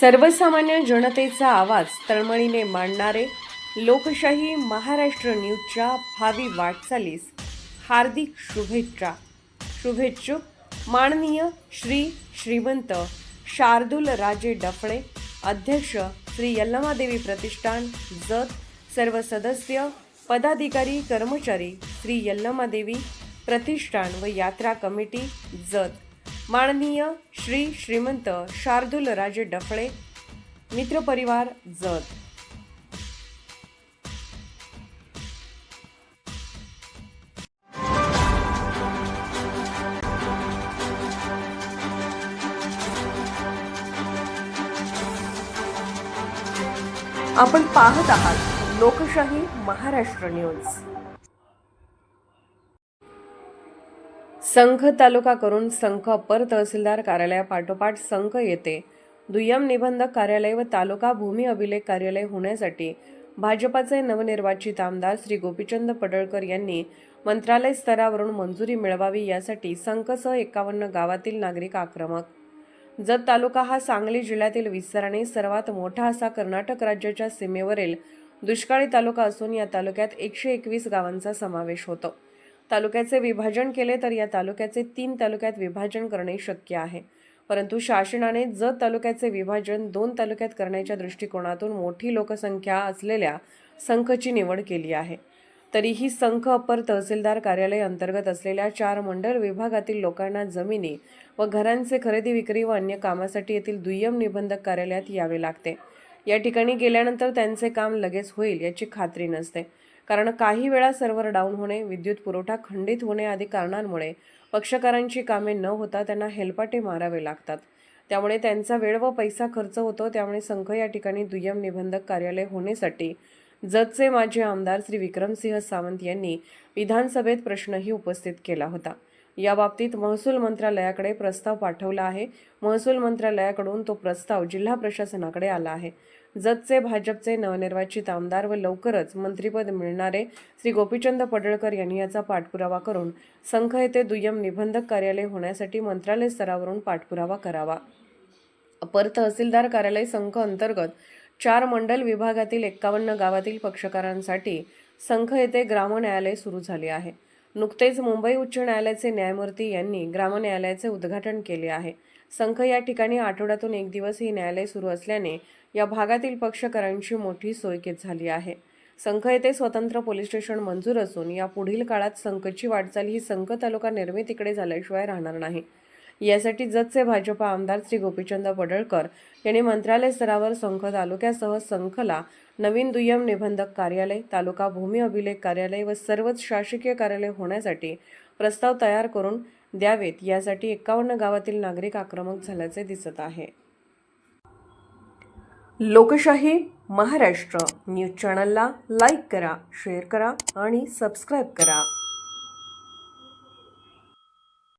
सर्वसामान्य जनतेचा आवाज तळमळीने मांडणारे लोकशाही महाराष्ट्र न्यूजच्या भावी वाटचालीस हार्दिक शुभेच्छा. शुभेच्छुक माननीय श्री श्रीमंत शार्दूल राजे डफळे अध्यक्ष श्री यल्लमादेवी प्रतिष्ठान जत सर्व सदस्य पदाधिकारी कर्मचारी श्री यल्लमादेवी प्रतिष्ठान व यात्रा कमिटी जत. माननीय श्री श्रीमंत शार्दूल राजे डफळे मित्रपरिवार जत आपण पाहत आहात लोकशाही महाराष्ट्र न्यूज. संघ तालुका करून संघ अपर तहसीलदार कार्यालयापाठोपाठ संघ येते दुय्यम निबंधक कार्यालय व तालुका भूमी अभिलेख कार्यालय होण्यासाठी भाजपाचे नवनिर्वाचित आमदार श्री गोपीचंद पडळकर यांनी मंत्रालय स्तरावरून मंजुरी मिळवावी यासाठी संघसह एकावन्न गावातील नागरिक आक्रमक. जत तालुका हा सांगली जिल्ह्यातील विस्ताराने सर्वात मोठा असा कर्नाटक राज्याच्या सीमेवरील दुष्काळी तालुका असून या तालुक्यात एकशे एकवीस गावांचा समावेश होतो. तालुक्याचे विभाजन केले तर या तालुक्याचे तीन तालुक्यात विभाजन करणे शक्य आहे. परंतु शासनाने जत तालुक्याचे विभाजन दोन तालुक्यात करण्याच्या दृष्टिकोनातून मोठी लोकसंख्या असलेल्या संखची निवड केली आहे. तरीही संख अप्पर तहसीलदार कार्यालय अंतर्गत असलेल्या चार मंडळ विभागातील लोकांना जमिनी व घरांचे खरेदी विक्री व अन्य कामासाठी येथील दुय्यम निबंधक कार्यालयात यावे लागते. या ठिकाणी गेल्यानंतर त्यांचे काम लगेच होईल याची खात्री नसते. कारण काही वेळा सर्व्हर डाऊन होणे विद्युत पुरवठा खंडित होणे आदी कारणांमुळे पक्षकारांची कामे न होता त्यांना हेलपाटे मारावे लागतात. त्यामुळे त्यांचा वेळ व पैसा खर्च होतो त्यामुळे संघ या ठिकाणी दुय्यम निबंधक कार्यालय होण्यासाठी जतचे माजी आमदार श्री विक्रमसिंह सावंत यांनी विधानसभेत प्रश्नही उपस्थित केला होता. या बाबतीत महसूल मंत्रालयाकडे प्रस्ताव पाठवला आहे. महसूल मंत्रालयाकडून तो प्रस्ताव जिल्हा प्रशासनाकडे आला आहे. जतचे भाजपचे नवनिर्वाचित आमदार व लवकरच मंत्रिपद मिळणारे श्री गोपीचंद पडळकर यांनी याचा पाठपुरावा करून संघ येथे दुय्यम निबंधक कार्यालय होण्यासाठी मंत्रालय स्तरावरून पाठपुरावा करावा. अपर तहसीलदार कार्यालय संघ अंतर्गत चार मंडल विभागातील एक्कावन्न गावातील पक्षकारांसाठी संघ येथे ग्राम न्यायालय सुरू झाले आहे. नुकतेच मुंबई उच्च न्यायालयाचे न्यायमूर्ती यांनी ग्राम न्यायालयाचे उद्घाटन केले आहे. संख या ठिकाणी आठवड्यातून एक दिवस ही न्यायालय सुरू असल्याने या भागातील पक्षकारांची मोठी सोयकीत झाली आहे. संख येथे स्वतंत्र पोलीस स्टेशन मंजूर असून या पुढील काळात संखची वाटचाल ही संख तालुका निर्मितीकडे झाल्याशिवाय राहणार नाही. यासाठी जतचे भाजपा आमदार श्री गोपीचंद पडळकर यांनी मंत्रालय स्तरावर संख तालुक्यासह संखला नवीन दुय्यम निबंधक कार्यालय तालुका भूमी अभिलेख कार्यालय व सर्वच शासकीय कार्यालय होण्यासाठी प्रस्ताव तयार करून द्यावेत. यासाठी एकावन्न गावातील नागरिक आक्रमक झाल्याचे दिसत आहे. लोकशाही महाराष्ट्र न्यूज चॅनलला लाईक करा शेअर करा आणि सबस्क्राईब करा.